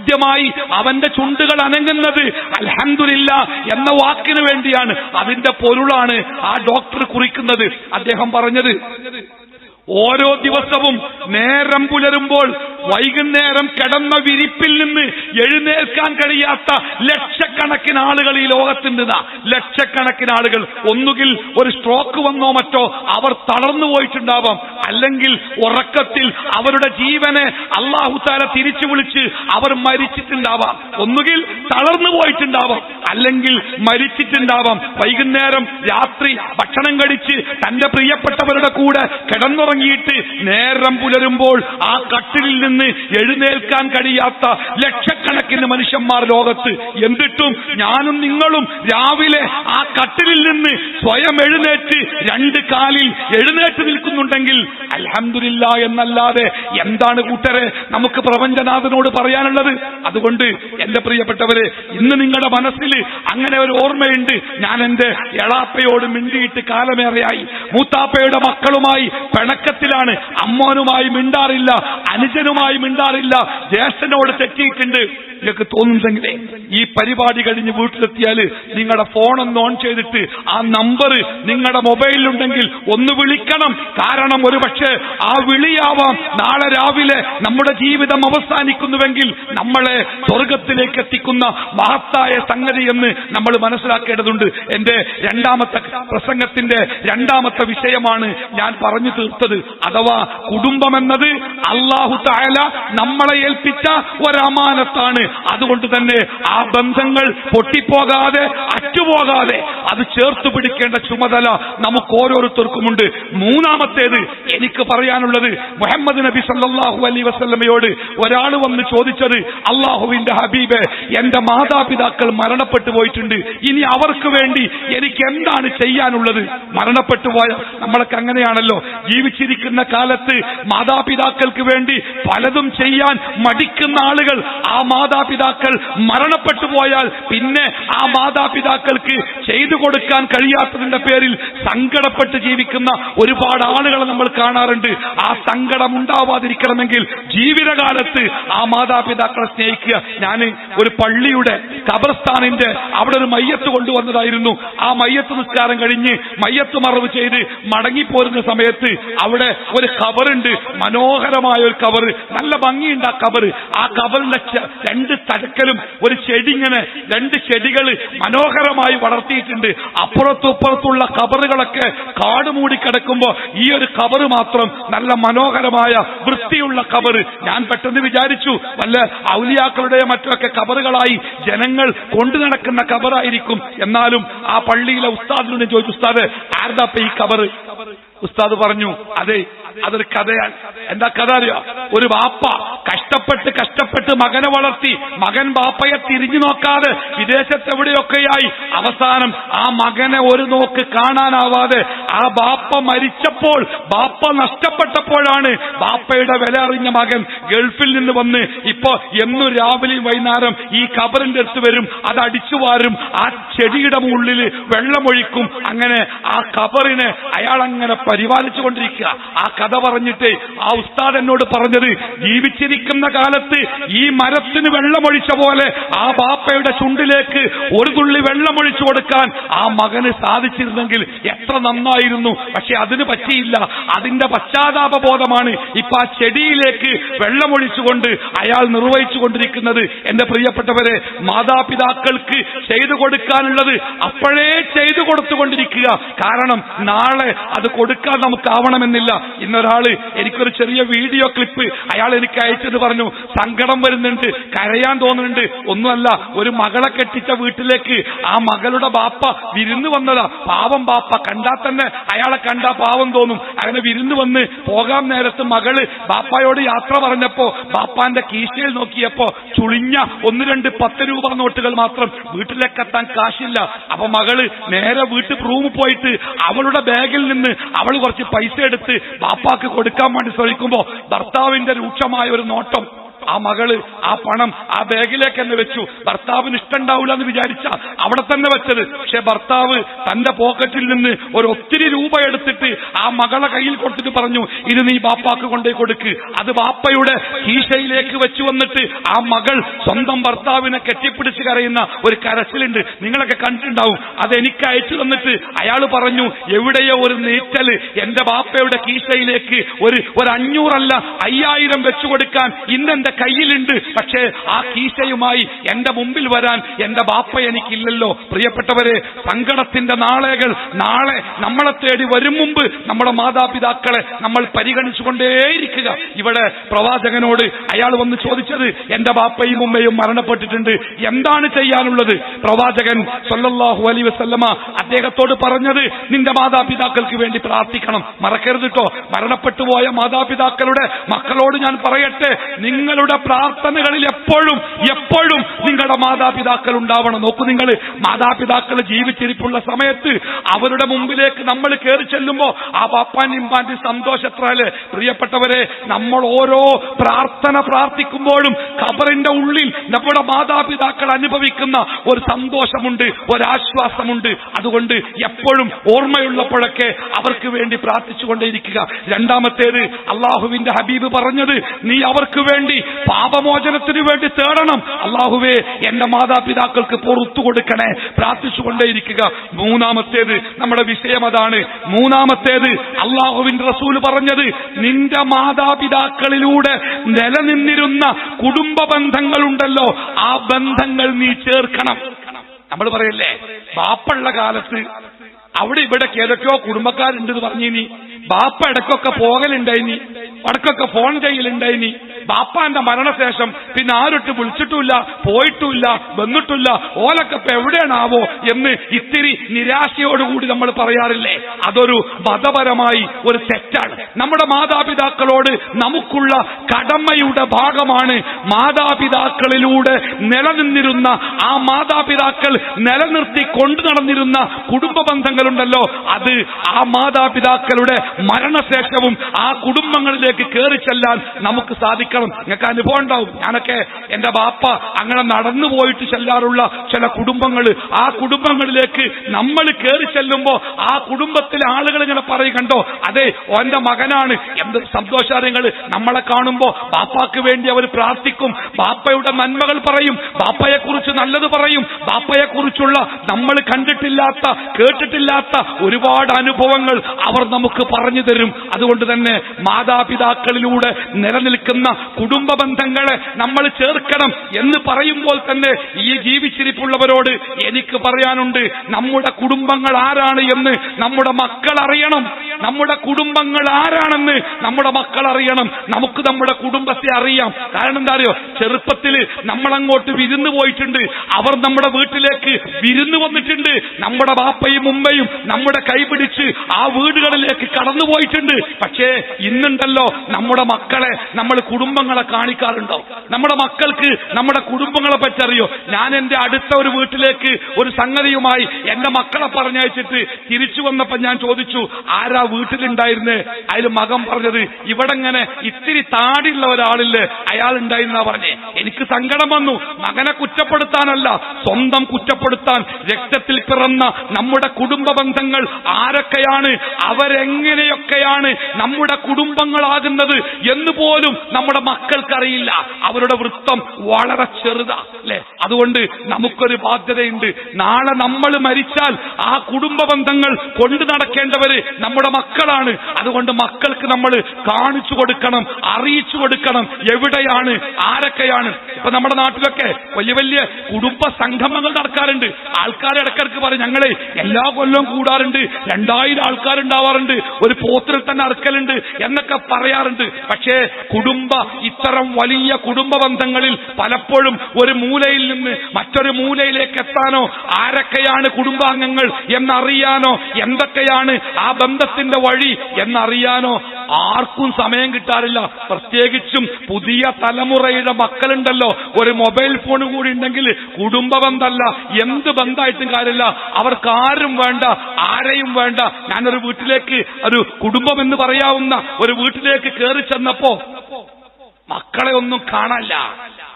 ആദ്യമായി അവന്റെ ചുണ്ടുകൾ അനങ്ങുന്നത് അൽഹന്ദില്ല എന്ന വാക്കിന് വേണ്ടിയാണ്. അതിന്റെ പൊരുളാണ് ആ ഡോക്ടർ കുറിക്കുന്നത്. അദ്ദേഹം പറഞ്ഞത് ഓരോ ദിവസവും നേരം പുലരുമ്പോൾ വൈകുന്നേരം കിടന്ന വിരിപ്പിൽ നിന്ന് എഴുന്നേൽക്കാൻ കഴിയാത്ത ലക്ഷക്കണക്കിന് ആളുകൾ ഈ ലോകത്തുണ്ട് ദാ. ലക്ഷക്കണക്കിന് ആളുകൾ. ഒന്നുകിൽ ഒരു സ്ട്രോക്ക് വന്നോ മറ്റോ അവർ തളർന്നു പോയിട്ടുണ്ടാവാം. അല്ലെങ്കിൽ ഉറക്കത്തിൽ അവരുടെ ജീവനെ അള്ളാഹുത്താല തിരിച്ചു വിളിച്ച് അവർ മരിച്ചിട്ടുണ്ടാവാം. ഒന്നുകിൽ തളർന്നു പോയിട്ടുണ്ടാവാം. അല്ലെങ്കിൽ മരിച്ചിട്ടുണ്ടാവാം. വൈകുന്നേരം രാത്രി ഭക്ഷണം കഴിച്ച് തന്റെ പ്രിയപ്പെട്ടവരുടെ കൂടെ കിടന്നുറങ്ങിയിട്ട് നേരം പുലരുമ്പോൾ ആ കട്ടിലിൽ നിന്ന് എഴുന്നേൽക്കാൻ കഴിയാത്ത ലക്ഷക്കണക്കിന് മനുഷ്യന്മാർ ലോകത്ത് എന്നിട്ടും ഞാനും നിങ്ങളും രാവിലെ ആ കട്ടിലിൽ നിന്ന് സ്വയം എഴുന്നേറ്റ് രണ്ട് കാലിൽ എഴുന്നേറ്റ് നിൽക്കുന്നുണ്ടെങ്കിൽ അലഹമില്ല എന്നല്ലാതെ എന്താണ് കൂട്ടരെ നമുക്ക് പ്രപഞ്ചനാഥനോട് പറയാനുള്ളത്? അതുകൊണ്ട് എന്റെ പ്രിയപ്പെട്ടവര് ഇന്ന് നിങ്ങളുടെ മനസ്സിൽ അങ്ങനെ ഒരു ഓർമ്മയുണ്ട്. ഞാൻ എന്റെ എളാപ്പയോട് മിണ്ടിയിട്ട് കാലമേറെയായി. മൂത്താപ്പയുടെ മക്കളുമായി പിണക്കത്തിലാണ്. അമ്മോനുമായി മിണ്ടാറില്ല അനുജനുമായി മിണ്ടാറില്ല. ജ്യേഷ്ഠനോട് തെറ്റിയിട്ടുണ്ട്. നിങ്ങൾക്ക് തോന്നുന്നെങ്കിലേ ഈ പരിപാടി കഴിഞ്ഞ് വീട്ടിലെത്തിയാൽ നിങ്ങളുടെ ഫോൺ ഒന്ന് ഓൺ ചെയ്തിട്ട് ആ നമ്പർ നിങ്ങളുടെ മൊബൈലിലുണ്ടെങ്കിൽ ഒന്ന് വിളിക്കണം. കാരണം ഒരു പക്ഷേ ആ വിളിയാവാം. നാളെ രാവിലെ നമ്മുടെ ജീവിതം അവസാനിക്കുന്നുവെങ്കിൽ നമ്മളെ സ്വർഗത്തിലേക്ക് എത്തിക്കുന്ന മഹത്തായ സംഗതി എന്ന് നമ്മൾ മനസ്സിലാക്കേണ്ടതുണ്ട്. എന്റെ രണ്ടാമത്തെ പ്രസംഗത്തിന്റെ രണ്ടാമത്തെ വിഷയമാണ് ഞാൻ പറഞ്ഞു തീർത്തത്. അഥവാ കുടുംബം എന്നത് അള്ളാഹു തായാല നമ്മളെ ഏൽപ്പിച്ച ഒരമാനത്താണ്. അതുകൊണ്ട് തന്നെ ആ ബന്ധങ്ങൾ പൊട്ടിപ്പോകാതെ അറ്റുപോകാതെ അത് ചേർത്ത് പിടിക്കേണ്ട ചുമതല നമുക്ക് ഓരോരുത്തർക്കുമുണ്ട്. മൂന്നാമത്തേത് എനിക്ക് പറയാനുള്ളത് മുഹമ്മദ് നബി സല്ലാഹു അലൈ വസല്ലമയോട് ഒരാൾ വന്ന് ചോദിച്ചത് അള്ളാഹുവിന്റെ ഹബീബ് എന്റെ മാതാപിതാക്കൾ മരണപ്പെട്ടു പോയിട്ടുണ്ട്. ഇനി അവർക്ക് വേണ്ടി എനിക്ക് എന്താണ് ചെയ്യാനുള്ളത്? മരണപ്പെട്ടു പോയ നമ്മളൊക്കെ അങ്ങനെയാണല്ലോ. ജീവിച്ചിരിക്കുന്ന കാലത്ത് മാതാപിതാക്കൾക്ക് വേണ്ടി പലതും ചെയ്യാൻ മടിക്കുന്ന ആളുകൾ ആ മാതാപിതാക്കൾ മരണപ്പെട്ടു പോയാൽ പിന്നെ ആ മാതാപിതാക്കൾക്ക് ചെയ്തു കൊടുക്കാൻ കഴിയാത്തതിന്റെ പേരിൽ സങ്കടപ്പെട്ട് ജീവിക്കുന്ന ഒരുപാട് ആളുകളെ നമ്മൾ കാണാറുണ്ട്. ആ സങ്കടം ഉണ്ടാവാതിരിക്കണമെങ്കിൽ ജീവിതകാലത്ത് ആ മാതാപിതാക്കളെ സ്നേഹിക്കുക. ഞാൻ ഒരു പള്ളിയുടെ ഖബർസ്ഥാനിന്റെ അവിടെ ഒരു മയ്യത്ത് കൊണ്ടുവന്നതായിരുന്നു. ആ മയ്യത്ത് നിസ്കാരം കഴിഞ്ഞ് മയ്യത്ത് മറവ് ചെയ്ത് മടങ്ങിപ്പോരുന്ന സമയത്ത് അവിടെ ഒരു കവറുണ്ട്. മനോഹരമായ ഒരു കവർ നല്ല ഭംഗിയുണ്ട് ആ കവർ ആ കവറിന്റെ രണ്ട് തടക്കലും ഒരു ചെടിങ്ങനെ രണ്ട് ചെടികൾ മനോഹരമായി വളർത്തിയിട്ടുണ്ട്. അപ്പുറത്തും ഇപ്പുറത്തുള്ള കവറുകളൊക്കെ കാട് മൂടി കിടക്കുമ്പോ ഈ ഒരു കവറ് മാത്രം നല്ല മനോഹരമായ വൃത്തിയുള്ള കവറ്. ഞാൻ പെട്ടെന്ന് വിചാരിച്ചു വല്ല ഔലിയാക്കളുടെ മറ്റൊക്കെ കവറുകളായി ജനങ്ങൾ കൊണ്ടു നടക്കുന്ന കബറായിരിക്കും എന്നാലും ആ പള്ളിയിലെ ഉസ്താദിനോട് ചോദിച്ചു ഉസ്താദ് ആരുടെ ഈ കബറ് ഉസ്താദ് പറഞ്ഞു അതെ അതൊരു കഥയാണ്. എന്താ കഥ അറിയോ? ഒരു വാപ്പ കഷ്ടപ്പെട്ട് കഷ്ടപ്പെട്ട് മകനെ വളർത്തി മകൻ വാപ്പയെ തിരിഞ്ഞു നോക്കാതെ വിദേശത്തെവിടെയൊക്കെയായി അവസാനം ആ മകനെ ഒരു നോക്ക് കാണാനാവാതെ ആ ബാപ്പ മരിച്ചപ്പോൾ ബാപ്പ നഷ്ടപ്പെട്ടപ്പോഴാണ് ബാപ്പയുടെ വില അറിഞ്ഞ മകൻ ഗൾഫിൽ നിന്ന് വന്ന് ഇപ്പോ എന്നും രാവിലെയും വൈകുന്നേരം ഈ കബറിന്റെ അടുത്ത് വരും അത് അടിച്ചു വാരും ആ ചെടിയുടെ ഉള്ളിൽ വെള്ളമൊഴിക്കും. അങ്ങനെ ആ കബറിനെ അയാൾ അങ്ങനെ പരിപാലിച്ചു കൊണ്ടിരിക്കുക ആ കഥ പറഞ്ഞിട്ട് ആ ഉസ്താദ് എന്നോട് പറഞ്ഞത് ജീവിച്ചിരിക്കുന്ന കാലത്ത് ഈ മരത്തിന് വെള്ളമൊഴിച്ച പോലെ ആ ബാപ്പയുടെ ചുണ്ടിലേക്ക് ഒരു തുള്ളി വെള്ളമൊഴിച്ചു കൊടുക്കാൻ ആ മകന് സാധിച്ചിരുന്നെങ്കിൽ എത്ര നന്നായിരുന്നു പക്ഷെ അതിന് പറ്റിയില്ല. അതിന്റെ പശ്ചാത്താപ ബോധമാണ് ഇപ്പൊ ആ ചെടിയിലേക്ക് വെള്ളമൊഴിച്ചുകൊണ്ട് അയാൾ നിർവഹിച്ചു കൊണ്ടിരിക്കുന്നത് എന്റെ പ്രിയപ്പെട്ടവരെ മാതാപിതാക്കൾക്ക് ചെയ്തു കൊടുക്കാനുള്ളത് അപ്പോഴേ ചെയ്തു കൊടുത്തുകൊണ്ടിരിക്കുക. കാരണം നാളെ അത് കൊടുക്കാൻ നമുക്കാവണമെന്നില്ല. ഇന്നൊരാൾ എനിക്കൊരു ചെറിയ വീഡിയോ ക്ലിപ്പ് അയാൾ എനിക്ക് അയച്ചത് പറഞ്ഞു. സങ്കടം വരുന്നുണ്ട് കരയാൻ തോന്നുന്നുണ്ട്. ഒന്നുമല്ല ഒരു മകളെ കെട്ടിച്ച വീട്ടിലേക്ക് ആ മകളുടെ ബാപ്പ വിരുന്ന് വന്നതാ. പാവം ബാപ്പ കണ്ടാൽ തന്നെ അയാളെ കണ്ട പാവം തോന്നും. അങ്ങനെ വിരുന്ന് വന്ന് പോകാൻ നേരത്ത് മകൾ ബാപ്പായോട് യാത്ര പറഞ്ഞപ്പോ ബാപ്പാന്റെ കീശയിൽ നോക്കിയപ്പോ ചുളിഞ്ഞ ഒന്ന് രണ്ട് പത്ത് രൂപ നോട്ടുകൾ മാത്രം വീട്ടിലേക്ക് എത്താൻ കാശില്ല. അപ്പൊ മകൾ നേരെ വീട്ടിൽ റൂമിൽ പോയിട്ട് അവളുടെ ബാഗിൽ നിന്ന് അവൾ കുറച്ച് പൈസ എടുത്ത് ബാപ്പാക്ക് കൊടുക്കാൻ വേണ്ടി ശ്രമിക്കുമ്പോ ഭർത്താവിന്റെ രൂക്ഷമായ ഒരു നോട്ടം. ആ മകൾ ആ പണം ആ ബാഗിലേക്ക് തന്നെ വെച്ചു. ഭർത്താവിന് ഇഷ്ടമുണ്ടാവില്ല എന്ന് വിചാരിച്ച അവിടെ തന്നെ വെച്ചത്. പക്ഷെ ഭർത്താവ് തന്റെ പോക്കറ്റിൽ നിന്ന് ഒരു ഒത്തിരി രൂപ എടുത്തിട്ട് ആ മകളെ കയ്യിൽ കൊടുത്തിട്ട് പറഞ്ഞു ഇത് നീ ബാപ്പാക്ക് കൊണ്ടേ കൊടുക്ക്. അത് ബാപ്പയുടെ കീശയിലേക്ക് വെച്ചു വന്നിട്ട് ആ മകൾ സ്വന്തം ഭർത്താവിനെ കെട്ടിപ്പിടിച്ച് കരയുന്ന ഒരു കരച്ചിലുണ്ട്. നിങ്ങളൊക്കെ കണ്ടിട്ടുണ്ടാവും. അത് എനിക്ക് അയച്ചു തന്നിട്ട് അയാൾ പറഞ്ഞു എവിടെയോ ഒരു നീറ്റൽ എന്റെ ബാപ്പയുടെ കീശയിലേക്ക് ഒരു ഒരു അഞ്ഞൂറല്ല അയ്യായിരം വെച്ചു കൊടുക്കാൻ ഇന്നെന്റെ കയ്യിലുണ്ട്. പക്ഷേ ആ കീശയുമായി എന്റെ മുമ്പിൽ വരാൻ എന്റെ ബാപ്പ എനിക്കില്ലല്ലോ. പ്രിയപ്പെട്ടവരെ സങ്കടത്തിന്റെ നാളേകൾ നാളെ നമ്മളെ തേടി വരും മുമ്പ് നമ്മുടെ മാതാപിതാക്കളെ നമ്മൾ പരിഗണിച്ചുകൊണ്ടേയിരിക്കുക. ഇവിടെ പ്രവാചകനോട് അയാൾ വന്ന് ചോദിച്ചത് എന്റെ ബാപ്പയും ഉമ്മയും മരണപ്പെട്ടിട്ടുണ്ട്. എന്താണ് ചെയ്യാനുള്ളത്? പ്രവാചകൻ സൊല്ലാഹു അലി വസല്ലമ അദ്ദേഹത്തോട് പറഞ്ഞത് നിന്റെ മാതാപിതാക്കൾക്ക് വേണ്ടി പ്രാർത്ഥിക്കണം. മറക്കരുത് കേട്ടോ മരണപ്പെട്ടു പോയ മാതാപിതാക്കളുടെ മക്കളോട് ഞാൻ പറയട്ടെ നിങ്ങളുടെ പ്രാർത്ഥനകളിൽ എപ്പോഴും എപ്പോഴും നിങ്ങളുടെ മാതാപിതാക്കൾ ഉണ്ടാവണം. നോക്കൂ നിങ്ങൾ മാതാപിതാക്കൾ ജീവിച്ചിരിപ്പുള്ള സമയത്ത് അവരുടെ മുമ്പിലേക്ക് നമ്മൾ കയറി ചെല്ലുമ്പോൾ ആ പാപ്പാൻ ഇമ്പാന്റെ സന്തോഷത്താൽ പ്രിയപ്പെട്ടവരെ നമ്മൾ ഓരോ പ്രാർത്ഥന പ്രാർത്ഥിക്കുമ്പോഴും ഖബറിന്റെ ഉള്ളിൽ നമ്മുടെ മാതാപിതാക്കൾ അനുഭവിക്കുന്ന ഒരു സന്തോഷമുണ്ട് ഒരാശ്വാസമുണ്ട്. അതുകൊണ്ട് എപ്പോഴും ഓർമ്മയുള്ളപ്പോഴൊക്കെ അവർക്ക് വേണ്ടി പ്രാർത്ഥിച്ചുകൊണ്ടേയിരിക്കുക. രണ്ടാമത്തേത് അള്ളാഹുവിന്റെ ഹബീബ് പറഞ്ഞത് നീ അവർക്ക് വേണ്ടി പാപമോചനത്തിന് വേണ്ടി തേടണം. അള്ളാഹുവേ എന്റെ മാതാപിതാക്കൾക്ക് പുറത്തു കൊടുക്കണേ. പ്രാർത്ഥിച്ചുകൊണ്ടേയിരിക്കുക. മൂന്നാമത്തേത് നമ്മുടെ വിഷയം അതാണ്. മൂന്നാമത്തേത് അള്ളാഹുവിന്റെ റസൂൽ പറഞ്ഞത് നിന്റെ മാതാപിതാക്കളിലൂടെ നിലനിന്നിരുന്ന കുടുംബ ബന്ധങ്ങളുണ്ടല്ലോ ആ ബന്ധങ്ങൾ നീ ചേർക്കണം. നമ്മൾ പറയല്ലേ ബാപ്പുള്ള കാലത്ത് അവിടെ ഇവിടെ ഏതൊക്കെയോ കുടുംബക്കാരുണ്ടെന്ന് പറഞ്ഞിനി. ബാപ്പ ഇടക്കൊക്കെ പോകലുണ്ടായിനി. ഇടക്കൊക്കെ ഫോൺ ചെയ്യലുണ്ടായിനി. ബാപ്പാന്റെ മരണശേഷം പിന്നെ ആരൊട്ട് വിളിച്ചിട്ടുമില്ല പോയിട്ടുമില്ല വന്നിട്ടില്ല ഓലൊക്കെ ഇപ്പൊ എവിടെയാണാവോ എന്ന് ഇത്തിരി നിരാശയോടുകൂടി നമ്മൾ പറയാറില്ലേ? അതൊരു മതപരമായി ഒരു തെറ്റാണ്. നമ്മുടെ മാതാപിതാക്കളോട് നമുക്കുള്ള കടമയുടെ ഭാഗമാണ് മാതാപിതാക്കളിലൂടെ നിലനിന്നിരുന്ന ആ മാതാപിതാക്കൾ നിലനിർത്തി കൊണ്ടു നടന്നിരുന്ന കുടുംബ ബന്ധങ്ങളുണ്ടല്ലോ. അത് ആ മാതാപിതാക്കളുടെ മരണശേഷവും ആ കുടുംബങ്ങളിലേക്ക് കയറി ചെല്ലാൻ നമുക്ക് സാധിക്കണം. നിങ്ങൾക്ക് അനുഭവം ഉണ്ടാവും. ഞാനൊക്കെ എന്റെ ബാപ്പ അങ്ങനെ നടന്നു പോയിട്ട് ചെല്ലാറുള്ള ചില കുടുംബങ്ങൾ. ആ കുടുംബങ്ങളിലേക്ക് നമ്മൾ കയറി ചെല്ലുമ്പോ ആ കുടുംബത്തിലെ ആളുകൾ ഇങ്ങനെ പറയും കണ്ടോ? അതെ ഓന്റെ മകനാണ്. എന്ത് സന്തോഷാരങ്ങൾ നമ്മളെ കാണുമ്പോ ബാപ്പാക്ക് വേണ്ടി അവർ പ്രാർത്ഥിക്കും. ബാപ്പയുടെ നന്മകൾ പറയും. ബാപ്പയെ കുറിച്ച് നല്ലത് പറയും. ബാപ്പയെ കുറിച്ചുള്ള നമ്മൾ കണ്ടിട്ടില്ലാത്ത കേട്ടിട്ടില്ലാത്ത ഒരുപാട് അനുഭവങ്ങൾ അവർ നമുക്ക് പറഞ്ഞു തരും. അതുകൊണ്ട് തന്നെ മാതാപിതാക്കളിലൂടെ നിലനിൽക്കുന്ന കുടുംബ ബന്ധങ്ങളെ നമ്മൾ ചേർക്കണം എന്ന് പറയുമ്പോൾ തന്നെ ഈ ജീവിച്ചിരിപ്പുള്ളവരോട് എനിക്ക് പറയാനുണ്ട് നമ്മുടെ കുടുംബങ്ങൾ ആരാണ് എന്ന് നമ്മുടെ മക്കൾ അറിയണം. നമ്മുടെ കുടുംബങ്ങൾ ആരാണെന്ന് നമ്മുടെ മക്കൾ അറിയണം. നമുക്ക് നമ്മുടെ കുടുംബത്തെ അറിയാം. കാരണം എന്താ അറിയോ? ചെറുപ്പത്തിൽ നമ്മളങ്ങോട്ട് വിരുന്ന് പോയിട്ടുണ്ട്. അവർ നമ്മുടെ വീട്ടിലേക്ക് വിരുന്ന് വന്നിട്ടുണ്ട്. നമ്മുടെ ബാപ്പയും ഉമ്മയും നമ്മുടെ കൈപിടിച്ച് ആ വീടുകളിലേക്ക് കടന്നു പോയിട്ടുണ്ട്. പക്ഷേ ഇന്നുണ്ടല്ലോ നമ്മുടെ മക്കളെ നമ്മൾ കുടുംബങ്ങളെ കാണിക്കാറുണ്ടോ നമ്മുടെ മക്കൾക്ക് നമ്മുടെ കുടുംബങ്ങളെ പറ്റി അറിയോ ഞാൻ എന്റെ അടുത്ത ഒരു വീട്ടിലേക്ക് ഒരു സംഗതിയുമായി എന്റെ മക്കളെ പറഞ്ഞയച്ചിട്ട് തിരിച്ചു വന്നപ്പോ ഞാൻ ചോദിച്ചു ആരാ വീട്ടിലുണ്ടായിരുന്നേ. അതിൽ മകൻ പറഞ്ഞത് ഇവിടെ ഇങ്ങനെ ഇത്തിരി താടിയുള്ള ഒരാളില്ലേ? അയാൾ ഉണ്ടായിരുന്ന പറഞ്ഞേ. എനിക്ക് സങ്കടം വന്നു. മകനെ കുറ്റപ്പെടുത്താനല്ല സ്വന്തം കുറ്റപ്പെടുത്താൻ. രക്തത്തിൽ പിറന്ന നമ്മുടെ കുടുംബ ബന്ധങ്ങൾ ആരൊക്കെയാണ്? അവരെങ്ങനെയൊക്കെയാണ് നമ്മുടെ കുടുംബങ്ങളാകുന്നത് എന്ന് പോലും നമ്മുടെ മക്കൾക്കറിയില്ല. അവരുടെ വൃത്തം വളരെ ചെറുതാ അല്ലെ? അതുകൊണ്ട് നമുക്കൊരു ബാധ്യതയുണ്ട്. നാളെ നമ്മൾ മരിച്ചാൽ ആ കുടുംബ ബന്ധങ്ങൾ കൊണ്ടു നടക്കേണ്ടവര് നമ്മുടെ മക്കളാണ്. അതുകൊണ്ട് മക്കൾക്ക് നമ്മൾ കാണിച്ചു കൊടുക്കണം അറിയിച്ചു കൊടുക്കണം എവിടെയാണ് ആരൊക്കെയാണ്. ഇപ്പൊ നമ്മുടെ നാട്ടിലൊക്കെ വലിയ വലിയ കുടുംബ സംഗമങ്ങൾ നടക്കാറുണ്ട്. ആൾക്കാർ ഇടക്കിടക്ക് പറയും ഞങ്ങളെ എല്ലാ കൊല്ലവും കൂടാറുണ്ട്. രണ്ടായിരം ആൾക്കാരുണ്ടാവാറുണ്ട് ഒരു പോത്തിൽ തന്നെ അറക്കലുണ്ട് എന്നൊക്കെ പറയാറുണ്ട്. പക്ഷേ കുടുംബ ഇത്തരം വലിയ കുടുംബ ബന്ധങ്ങളിൽ പലപ്പോഴും ഒരു മൂലയിൽ നിന്ന് മറ്റൊരു മൂലയിലേക്ക് എത്താനോ ആരൊക്കെയാണ് കുടുംബാംഗങ്ങൾ എന്നറിയാനോ എന്തൊക്കെയാണ് ആ ബന്ധത്തിന്റെ വഴി എന്നറിയാനോ ആർക്കും സമയം കിട്ടാറില്ല. പ്രത്യേകിച്ചും പുതിയ തലമുറയുടെ മക്കളുണ്ടല്ലോ. ഒരു മൊബൈൽ ഫോൺ കൂടി ഉണ്ടെങ്കിൽ കുടുംബ ബന്ധമല്ല എന്ത് ബന്ധമായിട്ടും കാര്യമില്ല. അവർക്ക് ആരും വേണ്ട ആരെയും വേണ്ട. ഞാനൊരു വീട്ടിലേക്ക് ഒരു കുടുംബം എന്ന് പറയാവുന്ന ഒരു വീട്ടിലേക്ക് കയറി ചെന്നപ്പോ മക്കളെ ഒന്നും കാണാനില്ല.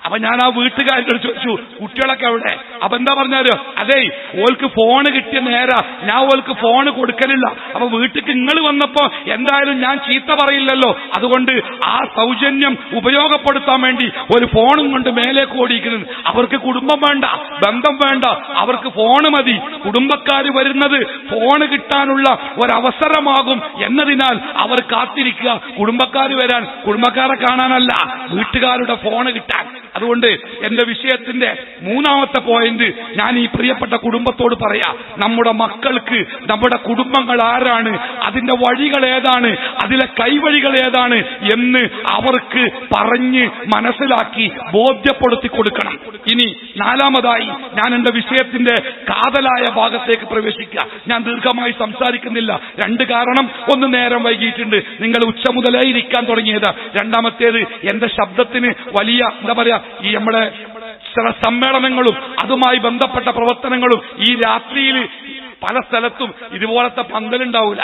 അപ്പൊ ഞാൻ ആ വീട്ടുകാരോട് ചോദിച്ചു കുട്ടികളൊക്കെ അവിടെ അപ്പൊ എന്താ പറഞ്ഞാൽ അതേ ഓൾക്ക് ഫോണ് കിട്ടിയ നേരാ. ഞാൻ ഓൾക്ക് ഫോണ് കൊടുക്കലില്ല. അപ്പൊ വീട്ടിക്ക് നിങ്ങൾ വന്നപ്പോ എന്തായാലും ഞാൻ ചീത്ത പറയില്ലല്ലോ. അതുകൊണ്ട് ആ സൗജന്യം ഉപയോഗപ്പെടുത്താൻ വേണ്ടി ഒരു ഫോണും കൊണ്ട് മേലേക്ക് കൂടിയിരിക്കുന്നത് അവർക്ക് കുടുംബം വേണ്ട ബന്ധം വേണ്ട. അവർക്ക് ഫോണ് മതി. കുടുംബക്കാർ വരുന്നത് ഫോണ് കിട്ടാനുള്ള ഒരവസരമാകും എന്നതിനാൽ അവർ കാത്തിരിക്കുക. കുടുംബക്കാർ വരാൻ കുടുംബക്കാരെ കാണാനല്ല വീട്ടുകാരുടെ ഫോണ് കിട്ടാൻ. അതുകൊണ്ട് എന്റെ വിഷയത്തിന്റെ മൂന്നാമത്തെ പോയിന്റ് ഞാൻ ഈ പ്രിയപ്പെട്ട കുടുംബത്തോട് പറയാ നമ്മുടെ മക്കൾക്ക് നമ്മുടെ കുടുംബങ്ങൾ ആരാണ് അതിന്റെ വഴികൾ ഏതാണ് അതിലെ കൈവഴികൾ ഏതാണ് എന്ന് അവർക്ക് പറഞ്ഞ് മനസ്സിലാക്കി ബോധ്യപ്പെടുത്തി കൊടുക്കണം. ഇനി നാലാമതായി ഞാൻ എന്റെ വിഷയത്തിന്റെ കാതലായ ഭാഗത്തേക്ക് പ്രവേശിക്കുക. ഞാൻ ദീർഘമായി സംസാരിക്കുന്നില്ല. രണ്ട് കാരണം ഒന്ന് നേരം വൈകിയിട്ടുണ്ട്. നിങ്ങൾ ഉച്ച മുതലേ ഇരിക്കാൻ തുടങ്ങിയത്. രണ്ടാമത്തേത് എന്റെ ശബ്ദത്തിന് വലിയ എന്താ പറയാ ഈ നമ്മുടെ ചില സമ്മേളനങ്ങളും അതുമായി ബന്ധപ്പെട്ട പ്രവർത്തനങ്ങളും ഈ രാത്രിയിൽ പല സ്ഥലത്തും ഇതുപോലത്തെ പന്തലുണ്ടാവില്ല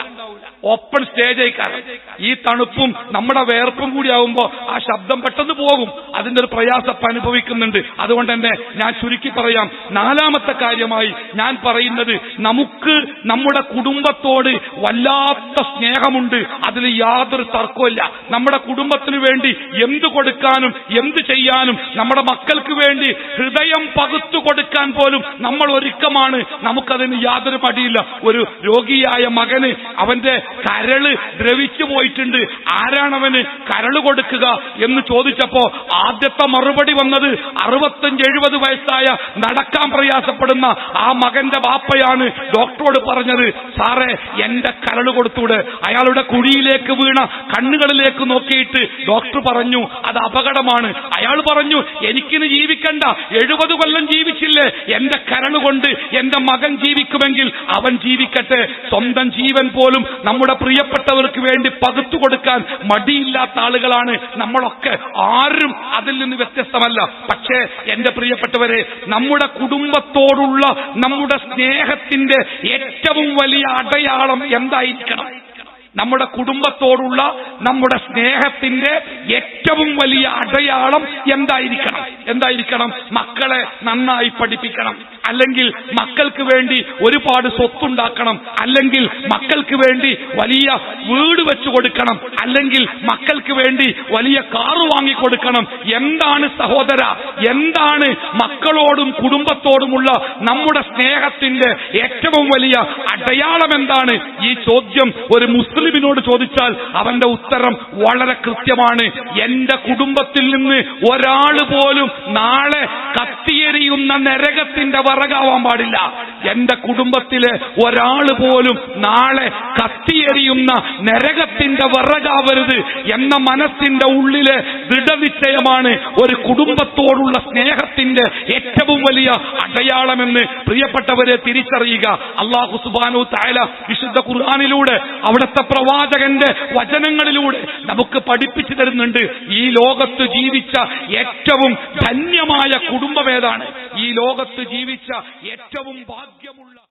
ഓപ്പൺ സ്റ്റേജ് ആയിക്കാരം ഈ തണുപ്പും നമ്മുടെ വേർപ്പും കൂടി ആവുമ്പോ ആ ശബ്ദം പെട്ടെന്ന് പോകും. അതിന്റെ ഒരു പ്രയാസം അനുഭവിക്കുന്നുണ്ട്. അതുകൊണ്ട് തന്നെ ഞാൻ ചുരുക്കി പറയാം. നാലാമത്തെ കാര്യമായി ഞാൻ പറയുന്നത് നമുക്ക് നമ്മുടെ കുടുംബത്തോട് വല്ലാത്ത സ്നേഹമുണ്ട്. അതിൽ യാതൊരു തർക്കമില്ല നമ്മുടെ കുടുംബത്തിന് വേണ്ടി എന്ത് കൊടുക്കാനും എന്ത് ചെയ്യാനും നമ്മുടെ മക്കൾക്ക് വേണ്ടി ഹൃദയം പകുത്തു കൊടുക്കാൻ പോലും നമ്മൾ ഒരുക്കമാണ്. നമുക്കതിന് യാതൊരു മടിയില്ല. ഒരു രോഗിയായ മകന് അവന്റെ കരൾ ദ്രവിച്ചു പോയിട്ടുണ്ട്. ആരാണവന് കരൾ കൊടുക്കുക എന്ന് ചോദിച്ചപ്പോ ആദ്യത്തെ മറുപടി വന്നത് അറുപത്തഞ്ച് എഴുപത് വയസ്സായ നടക്കാൻ പ്രയാസപ്പെടുന്ന ആ മകന്റെ ബാപ്പയാണ് ഡോക്ടറോട് പറഞ്ഞത് സാറേ എന്റെ കരൾ കൊടുത്തൂടെ. അയാളുടെ കുഴിയിലേക്ക് വീണ കണ്ണുകളിലേക്ക് നോക്കിയിട്ട് ഡോക്ടർ പറഞ്ഞു അത് അപകടമാണ്. അയാൾ പറഞ്ഞു എനിക്കിന് ജീവിക്കണ്ട. എഴുപത് കൊല്ലം ജീവിച്ചില്ലേ. എന്റെ കരൾ കൊണ്ട് എന്റെ മകൻ ജീവിക്കുമെങ്കിൽ അവൻ ജീവിക്കട്ടെ. സ്വന്തം ജീവൻ പോലും നമ്മുടെ പ്രിയപ്പെട്ടവർക്ക് വേണ്ടി പകുത്തു കൊടുക്കാൻ മടിയില്ലാത്ത ആളുകളാണ് നമ്മളൊക്കെ. ആരും അതിൽ നിന്ന് വ്യത്യസ്തമല്ല. പക്ഷേ എന്റെ പ്രിയപ്പെട്ടവരെ നമ്മുടെ കുടുംബത്തോടുള്ള നമ്മുടെ സ്നേഹത്തിന്റെ ഏറ്റവും വലിയ അടയാളം എന്തായിരിക്കണം? നമ്മുടെ കുടുംബത്തോടുള്ള നമ്മുടെ സ്നേഹത്തിന്റെ ഏറ്റവും വലിയ അടയാളം എന്തായിരിക്കണം? എന്തായിരിക്കണം? മക്കളെ നന്നായി പഠിപ്പിക്കണം. അല്ലെങ്കിൽ മക്കൾക്ക് വേണ്ടി ഒരുപാട് സ്വത്തുണ്ടാക്കണം. അല്ലെങ്കിൽ മക്കൾക്ക് വേണ്ടി വലിയ വീട് വെച്ചു കൊടുക്കണം. അല്ലെങ്കിൽ മക്കൾക്ക് വേണ്ടി വലിയ കാറ് വാങ്ങിക്കൊടുക്കണം എന്താണ് സഹോദര? എന്താണ് മക്കളോടും കുടുംബത്തോടുമുള്ള നമ്മുടെ സ്നേഹത്തിന്റെ ഏറ്റവും വലിയ അടയാളം എന്താണ്? ഈ ചോദ്യം ഒരു മുസ്ലിമിനോട് ചോദിച്ചാൽ അവന്റെ ഉത്തരം വളരെ കൃത്യമാണ്. എന്റെ കുടുംബത്തിൽ നിന്ന് ഒരാൾ പോലും നാളെ കത്തിയെരിയുന്ന നരകത്തിന്റെ വറകാവാൻ പാടില്ല. എന്റെ കുടുംബത്തിലെ ഒരാൾ പോലും നാളെ കത്തിയെരിയുന്ന നരകത്തിന്റെ വിറകാവരുത് എന്ന മനസ്സിന്റെ ഉള്ളിലെ ദൃഢനിശ്ചയമാണ് ഒരു കുടുംബത്തോടുള്ള സ്നേഹത്തിന്റെ ഏറ്റവും വലിയ അടയാളമെന്ന് പ്രിയപ്പെട്ടവരെ തിരിച്ചറിയുക. അള്ളാഹു സുബാനു തായ വിശുദ്ധ ഖുർആാനിലൂടെ അവിടുത്തെ പ്രവാചകന്റെ വചനങ്ങളിലൂടെ നമുക്ക് പഠിപ്പിച്ചു തരുന്നുണ്ട്. ഈ ലോകത്ത് ജീവിച്ച ഏറ്റവും ധന്യമായ കുടുംബമേതാണ്. ഈ ലോകത്ത് ജീവിച്ച ഏറ്റവും ഭാഗ്യമുള്ള